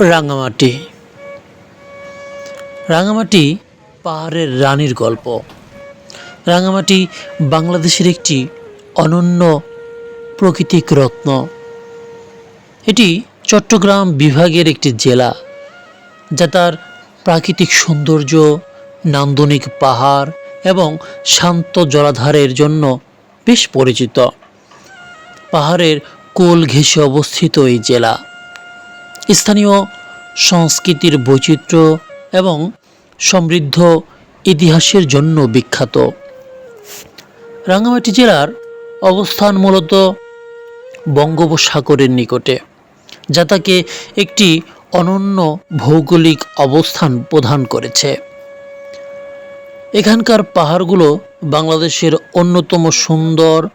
রাঙামাটি। রাঙামাটি পাহাড়ের রানীর গল্প। রাঙামাটি বাংলাদেশের একটি অনন্য প্রাকৃতিক রত্ন। এটি চট্টগ্রাম বিভাগের একটি জেলা, যা তার প্রাকৃতিক সৌন্দর্য, নান্দনিক পাহাড় এবং শান্ত জলাধারের জন্য বেশ পরিচিত। পাহাড়ের কোল ঘেঁষে অবস্থিত এই জেলা। স্থানীয় সংস্কৃতির বৈচিত্র্য এবং সমৃদ্ধ ইতিহাসের জন্য বিখ্যাত। রাঙ্গামাটি জেলার অবস্থান মূলত বঙ্গোপসাগরের নিকটে, যা তাকে একটি অনন্য ভৌগোলিক অবস্থান প্রদান করেছে। এখানকার পাহাড়গুলো বাংলাদেশের অন্যতম সুন্দর,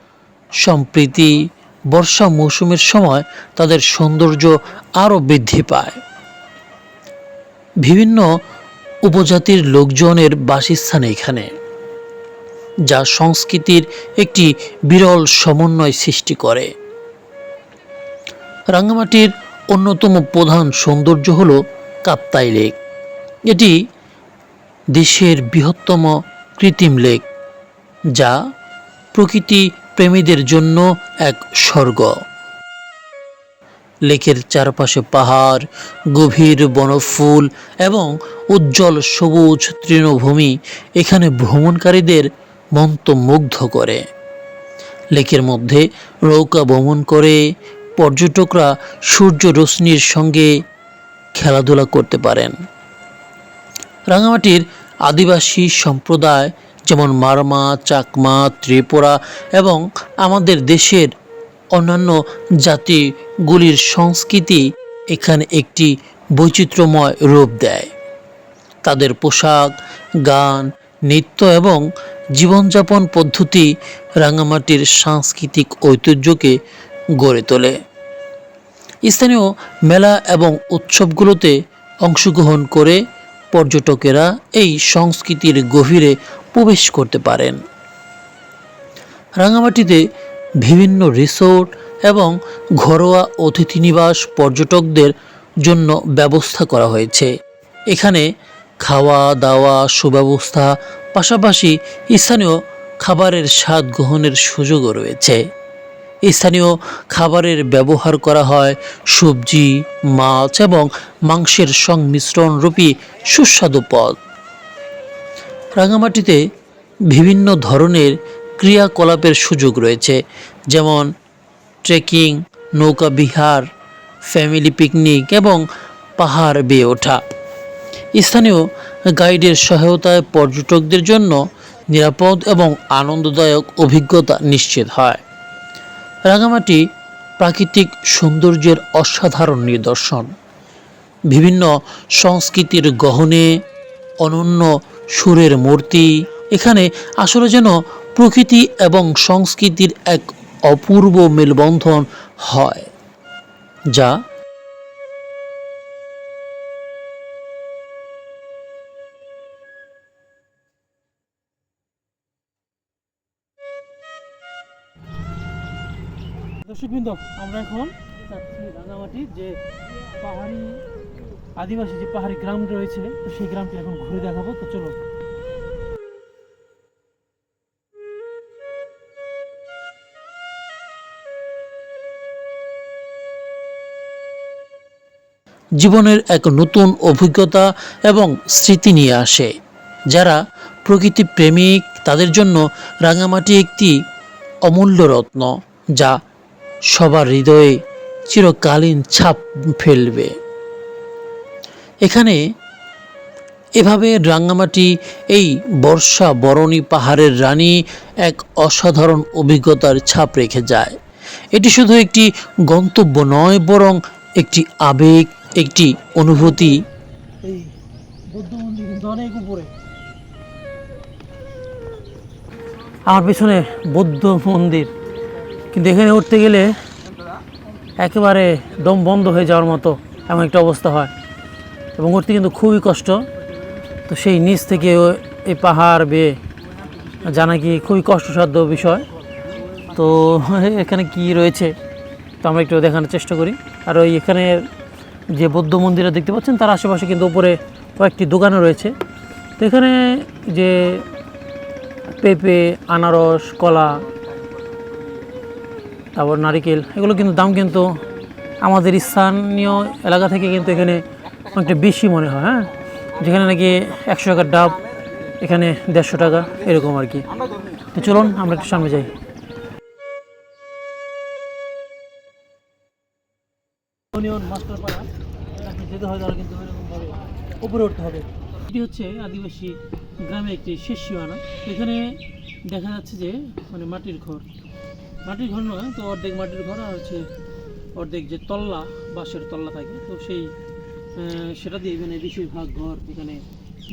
সম্প্রীতি বর্ষা মৌসুমের সময় তাদের সৌন্দর্য আরও বৃদ্ধি পায়। বিভিন্ন উপজাতির লোকজনের বাসস্থান এখানে, যা সংস্কৃতির একটি বিরল সমন্বয় সৃষ্টি করে। রাঙ্গামাটির অন্যতম প্রধান সৌন্দর্য হল কাপ্তাই লেক। এটি দেশের বৃহত্তম কৃত্রিম লেক, যা প্রকৃতি প্রেমীদের জন্য এক স্বর্গ। লেকের চারপাশে পাহাড়, গভীর বনফুল এবং উজ্জ্বল সবুজ তৃণভূমি এখানে ভ্রমণকারীদের মন্ত্রমুগ্ধ করে। লেকের মধ্যে নৌকা ভ্রমণ করে পর্যটকরা সূর্য রশ্মির সঙ্গে খেলাধুলা করতে পারেন। রাঙামাটির আদিবাসী সম্প্রদায় যেমন মারমা, চাকমা, ত্রিপুরা এবং আমাদের দেশের অন্যান্য জাতিগুলির সংস্কৃতি এখানে একটি বৈচিত্র্যময় রূপ দেয়। তাদের পোশাক, গান, নৃত্য এবং জীবনযাপন পদ্ধতি রাঙামাটির সাংস্কৃতিক ঐতিহ্যকে গড়ে তোলে। স্থানীয় মেলা এবং উৎসবগুলোতে অংশগ্রহণ করে পর্যটকেরা এই সংস্কৃতির গভীরে প্রবেশ করতে পারেন। রাঙামাটিতে বিভিন্ন রিসোর্ট এবং ঘরোয়া অতিথি নিবাস পর্যটকদের জন্য ব্যবস্থা করা হয়েছে। এখানে খাওয়া দাওয়া সুব্যবস্থা, পাশাপাশি স্থানীয় খাবারের স্বাদ গ্রহণের সুযোগও রয়েছে। স্থানীয় খাবারের ব্যবহার করা হয় সবজি, মাছ এবং মাংসের সংমিশ্রণ রূপী সুস্বাদু পদ। রাঙামাটিতে বিভিন্ন ধরনের ক্রিয়াকলাপের সুযোগ রয়েছে, যেমন ট্রেকিং নৌকা বিহার ফ্যামিলি পিকনিক এবং পাহাড় বেয়ে ওঠা। স্থানীয় গাইডের সহায়তায় পর্যটকদের জন্য নিরাপদ এবং আনন্দদায়ক অভিজ্ঞতা নিশ্চিত হয়। রাঙামাটি প্রাকৃতিক সৌন্দর্যের অসাধারণ নিদর্শন। বিভিন্ন সংস্কৃতির গহনে অনন্য সুরের মূর্তি। এখানে আসলে যেন প্রকৃতি এবং সংস্কৃতির এক অপূর্ব মেলবন্ধন হয়, যা দর্শকবৃন্দ, আমরা এখন রাঙামাটির যে পাহাড়ি আদিবাসী যে পাহাড়ি গ্রাম রয়েছে, তো সেই গ্রামটি এখন ঘুরে দেখাবো। তো চলো। জীবনের এক নতুন অভিজ্ঞতা এবং স্মৃতি নিয়ে আসে, যারা প্রকৃতি প্রেমিক, তাদের জন্য রাঙামাটি একটি অমূল্য রত্ন, যা সবার হৃদয়ে চিরকালীন ছাপ ফেলবে। এখানে এভাবে রাঙ্গামাটি এই বর্ষা বরণী পাহাড়ের রানী এক অসাধারণ অভিজ্ঞতার ছাপ রেখে যায়। এটি শুধু একটি গন্তব্য নয় বরং একটি আবেগ একটি অনুভূতি। আমার পেছনে বৌদ্ধ মন্দির। কিন্তু এখানে উঠতে গেলে একেবারে দম বন্ধ হয়ে যাওয়ার মতো এমন একটা অবস্থা হয়। এবং উঠতে কিন্তু খুবই কষ্ট। তো সেই নিচ থেকে এই পাহাড় বেয়ে জানা কি খুবই কষ্টসাধ্য বিষয়। তো এখানে কি রয়েছে তো আমরা একটু দেখানোর চেষ্টা করি। আর ওই এখানের যে বৌদ্ধ মন্দিরটা দেখতে পাচ্ছেন, তার আশেপাশে কিন্তু উপরে কয়েকটি দোকানও রয়েছে। তো এখানে যে পেঁপে, আনারস, কলা, তারপর নারিকেল, এগুলো কিন্তু দাম কিন্তু আমাদের স্থানীয় এলাকা থেকে কিন্তু এখানে অনেকটা বেশি মনে হয় হ্যাঁ? যেখানে নাকি একশো টাকার ডাব, এখানে দেড়শো টাকা, এরকম আর কি। তো চলুন, আমরা একটু সামনে যাই। যেতে উপরে উঠতে হবে। এটি হচ্ছে আদিবাসী গ্রামে একটি শেষ সীমানা এখানে দেখা যাচ্ছে যে মানে মাটির ঘর। মাটির ঘর নয়, তো অর্ধেক মাটির ঘর আর হচ্ছে অর্ধেক যে তল্লা, বাঁশের তল্লা থাকে, তো সেই সেটা দিয়ে এখানে বেশিরভাগ ঘর এখানে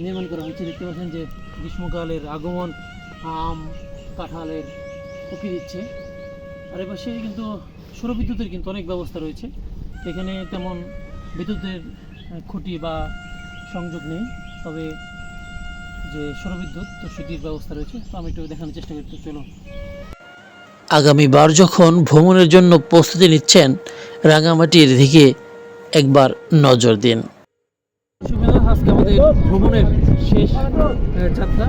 নির্মাণ করা হয়েছে। দেখতে পাচ্ছেন যে গ্রীষ্মকালের আগমন, আম, কাঁঠালের উঁকি দিচ্ছে। আর এপাশে কিন্তু সৌর বিদ্যুতের কিন্তু অনেক ব্যবস্থা রয়েছে। এখানে তেমন বিদ্যুতের খুঁটি বা সংযোগ নেই। তবে যে সৌরবিদ্যুৎ তো সেটির ব্যবস্থা রয়েছে। তো আমি একটু দেখানোর চেষ্টা করতে তো চলো আগামীবার যখন ভ্রমণের জন্য প্রস্তুতি নিচ্ছেন রাঙামাটির দিকে একবার নজর দিন। আজকে আমাদের ভ্রমণের শেষ যাত্রা।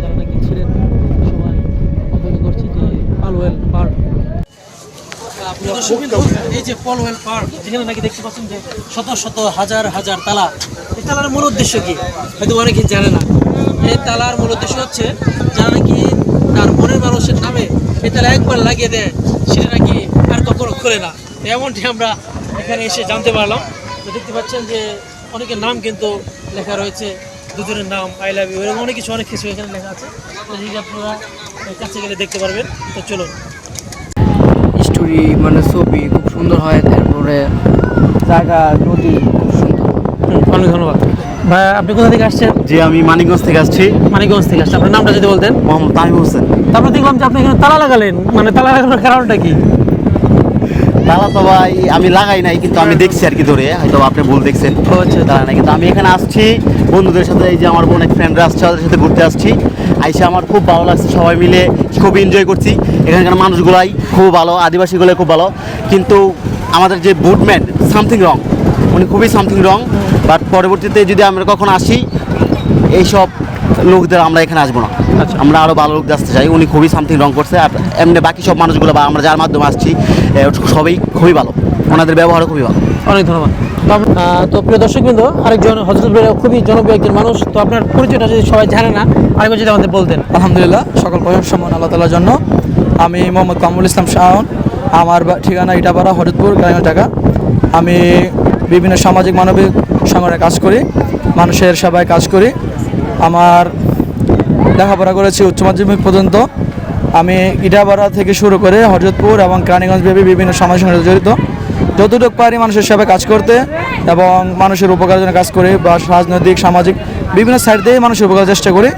যারা নাকি ছিলেন সবাই অপেক্ষা করছি যে পালওয়েল পার্ক। এই যে পলওয়েল পার্ক যেখানে নাকি দেখতে পাচ্ছেন যে শত শত হাজার হাজার তালা। এই তালার মূল উদ্দেশ্য কি? হয়তো অনেকেই জানে না। এই তালার মূল উদ্দেশ্য হচ্ছে যারা নাকি তার মনের মানুষের নামে এই তালা একবার লাগিয়ে দেয় সেটা নাকি আর কখনো খোলে না। এমনটি আমরা এখানে এসে জানতে পারলাম। তো দেখতে পাচ্ছেন যে অনেকের নাম কিন্তু লেখা রয়েছে। দুজনের নাম আই লাভ ইউ এরকম অনেক কিছু অনেক কিছু এখানে লেখা আছে। তো যদি আপনারা কাছে গেলে দেখতে পারবেন তো চলুন। স্টোরি মানে ছবি খুব সুন্দর হয় তারপরে জায়গা নদী খুব সুন্দর। অনেক ধন্যবাদ। ভাই আপনি কোথা থেকে আসছেন? জি আমি মানিকগঞ্জ থেকে আসছি। মানিকগঞ্জ থেকে আসছেন। আপনার নামটা যদি বলতেন। মোহাম্মদ তামিম হোসেন। তারপর দেখলাম যে আপনি এখানে তালা লাগালেন। মানে তালা লাগানোর কারণটা কি? তালা তো ভাই আমি লাগাই নাই কিন্তু আমি দেখছি আর কি ধরে হয়তো আপনি ভুল দেখছেন। ও আচ্ছা। নাই কিন্তু আমি এখানে আসছি বন্ধুদের সাথে এই যে আমার অনেক ফ্রেন্ডরা আসছে ওদের সাথে ঘুরতে আসছি। আইসা আমার খুব ভালো লাগছে সবাই মিলে খুব এনজয় করছি। এখানকার মানুষগুলাই খুব ভালো আদিবাসীগুলো খুব ভালো। কিন্তু আমাদের যে বুটম্যান সামথিং রং উনি খুবই সামথিং রং বাট পরবর্তীতে যদি আমরা কখন আসি এইসব লোকদের আমরা এখানে আসব না। আচ্ছা। আমরা আরও ভালো লোক আসতে চাই উনি খুবই সামথিং রং করছে। আর এমনি বাকি সব মানুষগুলো বা আমরা যার মাধ্যমে আসছি সবাই খুবই ভালো। ওনাদের ব্যবহারও খুবই ভালো। অনেক ধন্যবাদ। তো প্রিয় দর্শক বিন্দু আরেকজন হজরতপুরের খুবই জনপ্রিয় একজন মানুষ। তো আপনার পরিচয়টা যদি সবাই জানে না আরেকবার যদি আমাদের বলতেন। আলহামদুলিল্লাহ সকল প্রশংসা মহান আল্লাহ তালার জন্য। আমি মোহাম্মদ কামরুল ইসলাম শাহন আমার বা- ঠিকানা ইটাপাড়া হরিদপুর গ্রামের টাকা আমি বিভিন্ন সামাজিক মানবিক সংগঠনে কাজ করি। মানুষের সেবায় কাজ করি। আমার লেখাপড়া করেছি উচ্চ মাধ্যমিক পর্যন্ত। আমি ইটাপাড়া থেকে শুরু করে হরজতপুর এবং কেরানীগঞ্জ ব্যাপী বিভিন্ন সামাজিক সঙ্গে জড়িত। যতটুকু পারি মানুষের সেবায় কাজ করতে এবং মানুষের উপকারের জন্য কাজ করি বা রাজনৈতিক, সামাজিক বিভিন্ন সাইড দিয়ে মানুষের উপকার চেষ্টা করি।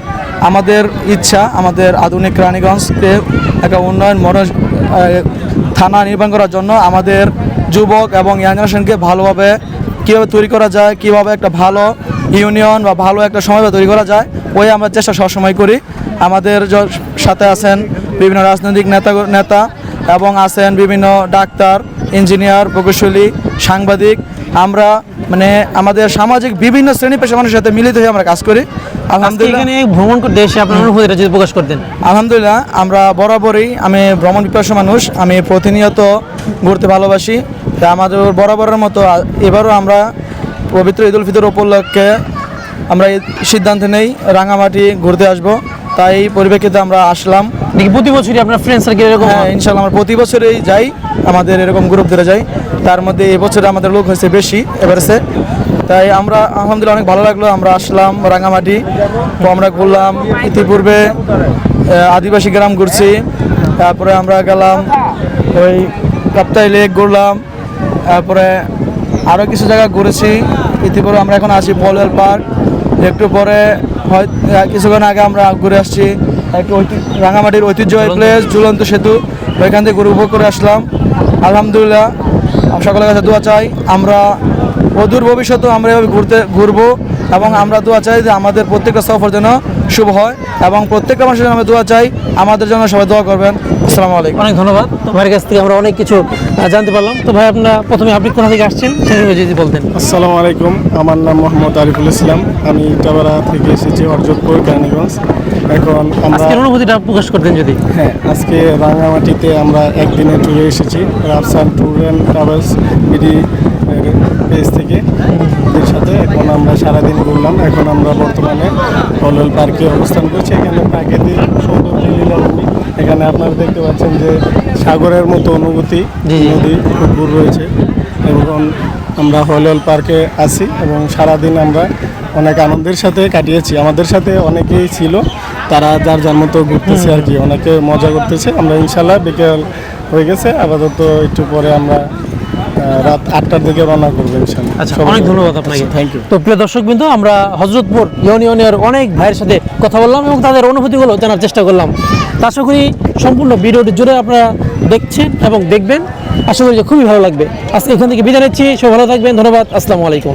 আমাদের ইচ্ছা, আমাদের আধুনিক রানীগঞ্জকে একটা উন্নয়ন মনোজ থানা নির্মাণ করার জন্য আমাদের যুবক এবং ইয়াং জেনারেশনকে ভালোভাবে কীভাবে তৈরি করা যায়, কীভাবে একটা ভালো ইউনিয়ন বা ভালো একটা সময় তৈরি করা যায়, ওই আমরা চেষ্টা সবসময় করি। আমাদের সাথে আছেন বিভিন্ন রাজনৈতিক নেতা নেতা এবং আছেন বিভিন্ন ডাক্তার ইঞ্জিনিয়ার প্রকৌশলী সাংবাদিক। আমরা মানে আমাদের সামাজিক বিভিন্ন শ্রেণি পেশা মানুষের সাথে মিলিত হয়ে আমরা কাজ করি। আলহামদুলিল্লাহ। ভ্রমণ করতে এসে আপনার অনুভূতিটা যদি প্রকাশ করতেন। আলহামদুলিল্লাহ আমরা বরাবরই আমি ভ্রমণ পিপাসু মানুষ আমি প্রতিনিয়ত ঘুরতে ভালোবাসি। তা আমাদের বরাবরের মতো এবারও আমরা পবিত্র ঈদ উল ফিতর উপলক্ষে আমরা এই সিদ্ধান্ত নেই রাঙামাটি ঘুরতে আসব। তাই এই পরিপ্রেক্ষিতে আমরা আসলাম। প্রতি বছরই আপনার ফ্রেন্ড সার্কেল এরকম? হ্যাঁ ইনশাল্লাহ আমরা প্রতি বছরেই যাই আমাদের এরকম গ্রুপ ধরে যাই। তার মধ্যে এবছরে আমাদের লোক হয়েছে বেশি এবারেছে তাই আমরা আলহামদুলিল্লাহ অনেক ভালো লাগল আমরা আসলাম রাঙামাটি। তো আমরা ঘুরলাম ইতিপূর্বে আদিবাসী গ্রাম ঘুরছি। তারপরে আমরা গেলাম ওই কাপ্তাই লেক ঘুরলাম। তারপরে আরও কিছু জায়গা ঘুরেছি। ইতিপূর্বে আমরা এখন আছি পলওয়েল পার্ক। একটু পরে হয় কিছুক্ষণ আগে আমরা ঘুরে আসছি একটু রাঙামাটির ঐতিহ্যবাহী প্লেস ঝুলন্ত সেতু। ওইখান থেকে ঘুরে উপভোগ করে আসলাম। আলহামদুলিল্লাহ সকলের কাছে দোয়া চাই। আমরা অদূর ভবিষ্যতেও আমরা এভাবে ঘুরতে ঘুরবো এবং আমরা দোয়া চাই যে আমাদের প্রত্যেকটা সফর যেন শুভ হয় এবং প্রত্যেকটা মানুষের জন্য দোয়া চাই। আমাদের জন্য সবাই দোয়া করবেন। আসসালামু আলাইকুম। অনেক ধন্যবাদ। তো ভাইয়ের কাছ থেকে আমরা অনেক কিছু জানতে পারলাম। তো ভাই আপনার প্রথমে আপনি কোথা থেকে আসছেন? সেভাবে যদি বলতেন। আসসালামু আলাইকুম। আমার নাম মোহাম্মদ আরিফুল ইসলাম। আমি ইটাবাড়া থেকে এসেছি অর্জতপুর কেরানীগঞ্জ। এখন আমরা আজকের অনুভূতিটা প্রকাশ করতেন যদি। হ্যাঁ আজকে রাঙামাটিতে আমরা একদিনের ট্যুরে এসেছি Rafsan tour and travels BD page থেকে। আমরা সারাদিন ঘুরলাম এখন আমরা বর্তমানে কলল পার্কে অবস্থান করছি। এখানে প্রাকৃতিক সৌন্দর্য লীলাভূমি। এখানে আপনারা দেখতে পাচ্ছেন যে সাগরের মতো অনুভূতি। নদী পুকুর রয়েছে এবং আমরা হলল পার্কে আছি এবং সারাদিন আমরা অনেক আনন্দের সাথে কাটিয়েছি। আমাদের সাথে অনেকেই ছিল তারা যার যার মতো ঘুরতেছে আর কি অনেকে মজা করতেছে। আমরা ইনশাল্লাহ বিকেল হয়ে গেছে আপাতত একটু পরে আমরা রাত আটটার দিকে রওনা করব ইনশাল্লাহ আচ্ছা অনেক ধন্যবাদ আপনাকে। থ্যাংক ইউ তো প্রিয় দর্শক বিন্দু আমরা হজরতপুর ইউনিয়নের অনেক ভাইয়ের সাথে কথা বললাম এবং তাদের অনুভূতিগুলো জানার চেষ্টা করলাম। আশা করি সম্পূর্ণ ভিডিওটি জুড়ে আপনারা দেখছেন এবং দেখবেন। আশা করি যে খুবই ভালো লাগবে। আজকে এখান থেকে বিদায় নিচ্ছি। সব ভালো থাকবেন। ধন্যবাদ। আসসালামু আলাইকুম।